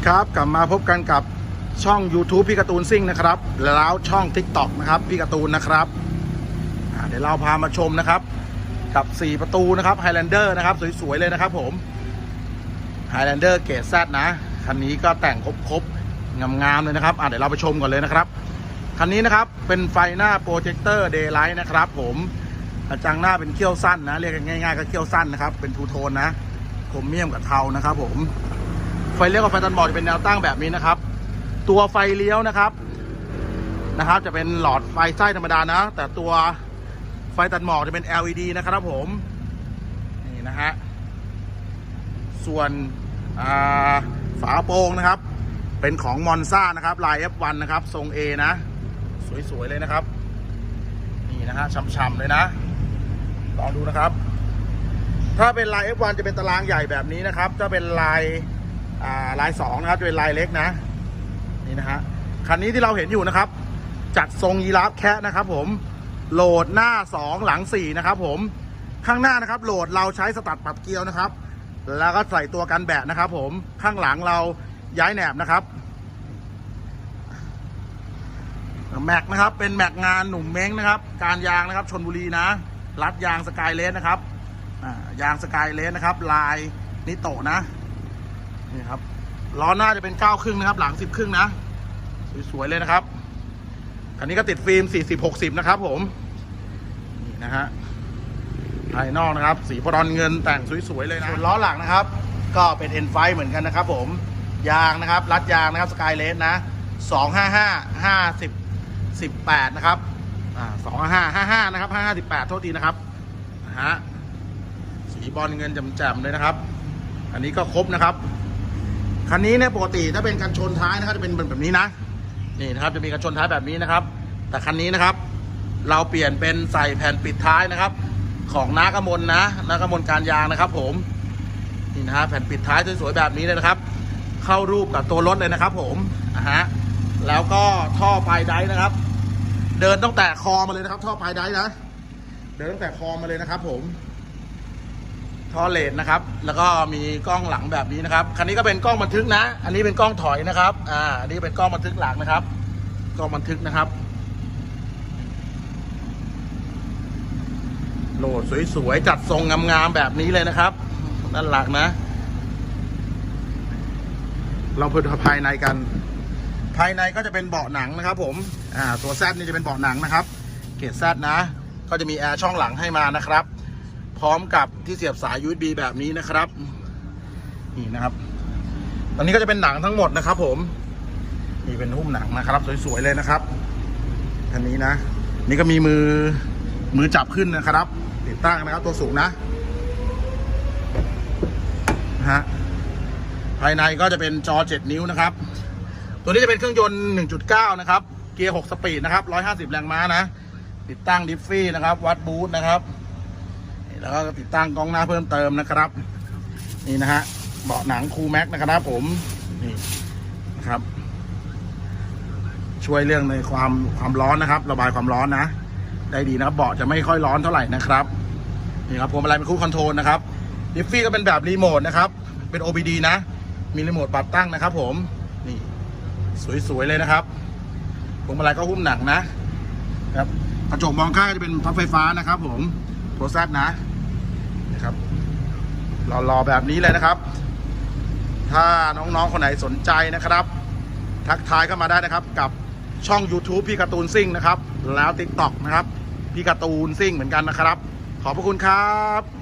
ดีครับกลับมาพบกันกับช่อง YouTube พี่การ์ตูนซิ่งนะครับ แล้วช่อง TikTok นะครับพี่การ์ตูนนะครับเดี๋ยวเราพามาชมนะครับ กับ 4 ประตูนะครับ Highlander นะครับ สวย ๆ เลยนะครับผม Highlander เกรดแซดนะ คันนี้ก็แต่งครบๆงามๆเลยนะครับเดี๋ยวเราไปชมก่อนเลยนะครับ คันนี้นะครับเป็นไฟหน้าโปรเจคเตอร์เดย์ไลท์นะครับผมกระจังหน้าเป็นเขี้ยวสั้นนะ เรียกง่ายๆก็เขี้ยวสั้นนะครับเป็นทูโทนนะโครเมียมกับเทานะครับผม ฟเลี้ยวกับไฟตันหมอกจะเป็นแนวตั้งแบบนี้นะครับ ตัวไฟเลี้ยวนะครับนะครับ จะเป็นหลอดไฟไส้ธรรมดานะ แต่ตัวไฟตัดหมอกจะเป็น LED นะครับผมนี่นะฮะส่วนฝาโปร่งนะครับ เป็นของมอนซ่านะครับลาย F1 นะครับ ทรง A นะ สวย ๆ เลยนะครับ นี่นะฮะช่ำๆเลยนะ ลองดูนะครับ ถ้าเป็นลาย F1 จะเป็นตารางใหญ่แบบนี้นะครับ ถ้าเป็นลาย อ่าลายสองนะครับจะเป็นลายเล็กนะ นี่นะฮะคันนี้ที่เราเห็นอยู่นะครับ จัดทรงยีราฟแคะนะครับ ผมโหลดหน้า 2 หลัง 4 นะครับ ผมข้างหน้านะครับโหลดเราใช้สตัดปรับเกลียวนะครับ แล้วก็ใส่ตัวกันแบะนะครับ ผมข้างหลังเราย้ายแหนบนะครับแม็กนะครับเป็นแม็กงานหนุ่มเม้งนะครับ การยางนะครับชนบุรีนะ รัดยางสกายเลสนะครับยางสกายเลสนะครับ ลายนิโตะนะ นี่ครับล้อหน้าจะเป็นเก้าครึ่งนะครับ หลังสิบครึ่งนะ สวยๆเลยนะครับคันนี้ก็ติดฟิล์มสี่สิบหกสิบนะครับ ผมนี่นะฮะภายนอกนะครับ สีบรอนเงินแต่งสวยๆเลยนะส่วนล้อหลังนะครับ ก็เป็นเอ็นไฟเหมือนกันนะครับ ผมยางนะครับรัดยางนะครับสกายเลสนะสองห้าห้าห้าสิบสิบแปดนะครับอ่าสองห้าห้าห้านะครับห้าห้าสิบแปดโทษทีนะครับนะฮะสีบอลเงินแจ่มๆเลยนะครับ อันนี้ก็ครบนะครับ คันนี้เนี่ยปกติถ้าเป็นกันชนท้ายนะครับจะเป็นแบบนี้นะนี่นะครับจะมีกันชนท้ายแบบนี้นะครับ แต่คันนี้นะครับ เราเปลี่ยนเป็นใส่แผ่นปิดท้ายนะครับ ของนากมลนะนากมลการยางนะครับ ผมนี่นะฮะแผ่นปิดท้ายสวยๆแบบนี้เลยนะครับ เข้ารูปกับตัวรถเลยนะครับ ผมนะฮะแล้วก็ท่อปลายไดนะครับ เดินตั้งแต่คอมาเลยนะครับ ท่อปลายไดนะเดินตั้งแต่คอมาเลยนะครับ ผม ท่อเลนนะครับ แล้วก็มีกล้องหลังแบบนี้นะครับ คันนี้ก็เป็นกล้องบันทึกนะ อันนี้เป็นกล้องถอยนะครับ อ่า อันนี้เป็นกล้องบันทึกหลังนะครับ กล้องบันทึกนะครับ โหลดสวยๆ จัดทรงงามๆแบบนี้เลยนะครับ ด้านหลังนะ เราเพิ่ภายในกัน ภายในก็จะเป็นเบาะหนังนะครับ ผม อ่า ตัวแซดนี่จะเป็นเบาะหนังนะครับ เกรดแซดนะ ก็จะมีแอร์ช่องหลังให้มานะครับ พร้อมกับที่เสียบสาย USB แบบนี้นะครับ นี่นะครับ ตอนนี้ก็จะเป็นหนังทั้งหมดนะครับ ผม นี่เป็นหุ้มหนังนะครับ สวยๆเลยนะครับอันนี้นะ นี่ก็มีมือมือจับขึ้นนะครับ ติดตั้งนะครับ ตัวสูงนะนะฮะภายในก็จะเป็นจอ 7 นิ้วนะครับ ตัวนี้จะเป็นเครื่องยนต์ 1.9 นะครับ เกียร์ 6 สปีดนะครับ 150 แรงม้านะ ติดตั้งดิฟฟี่นะครับ วัดบูทนะครับ แล้วก็ติดตั้งกล้องหน้าเพิ่มเติมนะครับ นี่นะฮะเบาะหนังคูแม็กนะครับผมนี่นะครับ ช่วยเรื่องในความความร้อนนะครับ ระบายความร้อนนะ ได้ดีนะครับเบาะจะไม่ค่อยร้อนเท่าไหร่นะครับนี่ครับผมอะไรเป็นคู่คอนโทรลนะครับดิฟฟี่ก็เป็นแบบรีโมทนะครับ เป็น OBD นะ มีรีโมทปรับตั้งนะครับ ผมนี่สวยๆเลยนะครับผมอะไรก็หุ้มหนังนะครับกระจกมองข้างก็จะเป็นพับไฟฟ้านะครับ ผมโปรแซดนะ นะครับรอแบบนี้เลยนะครับ ถ้าน้องๆคนไหนสนใจนะครับ ทักทายเข้ามาได้นะครับ กับช่อง YouTube พี่การ์ตูนซิ่งนะครับ แล้ว TikTok นะครับ พี่การ์ตูนซิ่งเหมือนกันนะครับ ขอบพระคุณครับ